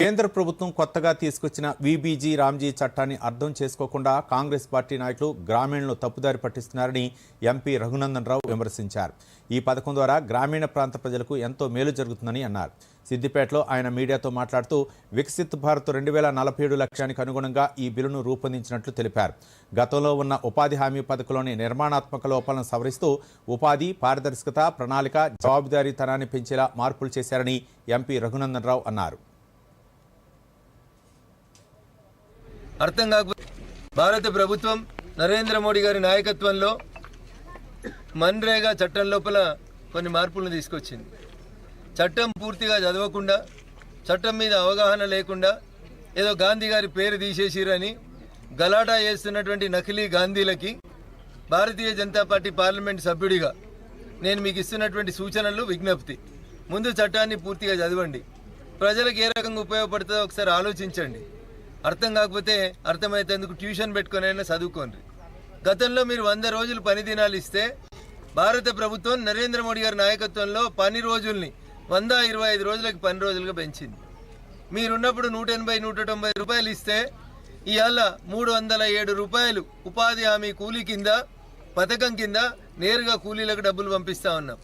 కేంద్ర ప్రభుత్వం కొత్తగా తీసుకొచ్చిన వీబీజీ రామ్జీ చట్టాన్ని అర్థం చేసుకోకుండా కాంగ్రెస్ పార్టీ నాయకులు గ్రామీణులు తప్పుదారి పట్టిస్తున్నారని ఎంపీ రఘునందన్ రావు విమర్శించారు. ఈ పథకం ద్వారా గ్రామీణ ప్రాంత ప్రజలకు ఎంతో మేలు జరుగుతుందని అన్నారు. సిద్దిపేటలో ఆయన మీడియాతో మాట్లాడుతూ వికసిత్ భారత్ రెండు వేల నలభై ఏడు లక్ష్యానికి అనుగుణంగా ఈ బిల్లును రూపొందించినట్లు తెలిపారు. గతంలో ఉన్న ఉపాధి హామీ పథకంలోని నిర్మాణాత్మక లోపాలను సవరిస్తూ ఉపాధి పారదర్శకత ప్రణాళిక జవాబుదారీతనాన్ని పెంచేలా మార్పులు చేశారని ఎంపీ రఘునందన్ రావు అన్నారు. అర్థం కాకపోతే భారత ప్రభుత్వం నరేంద్ర మోడీ గారి నాయకత్వంలో మన్రేగా చట్టం లోపల కొన్ని మార్పులను తీసుకొచ్చింది. చట్టం పూర్తిగా చదవకుండా చట్టం మీద అవగాహన లేకుండా ఏదో గాంధీ గారి పేరు తీసేసిరని గలాటా చేస్తున్నటువంటి నకిలీ గాంధీలకి భారతీయ జనతా పార్టీ పార్లమెంట్ సభ్యుడిగా నేను మీకు ఇస్తున్నటువంటి సూచనలు విజ్ఞప్తి. ముందు చట్టాన్ని పూర్తిగా చదవండి. ప్రజలకు ఏ రకంగా ఉపయోగపడుతుందో ఒకసారి ఆలోచించండి. అర్థం కాకపోతే అర్థమయ్యేందుకు ట్యూషన్ పెట్టుకునైనా చదువుకోండి. గతంలో మీరు వంద రోజులు పని దినాలు ఇస్తే భారత ప్రభుత్వం నరేంద్ర మోడీ గారి నాయకత్వంలో పని రోజుల్ని వంద ఇరవై ఐదు రోజులకి పని రోజులుగా పెంచింది. మీరున్నప్పుడు నూట ఎనభై నూట తొంభై రూపాయలు ఇస్తే ఇవాళ మూడు వందల ఏడు రూపాయలు ఉపాధి హామీ కూలీ కింద పథకం కింద నేరుగా కూలీలకు డబ్బులు పంపిస్తా ఉన్నాం.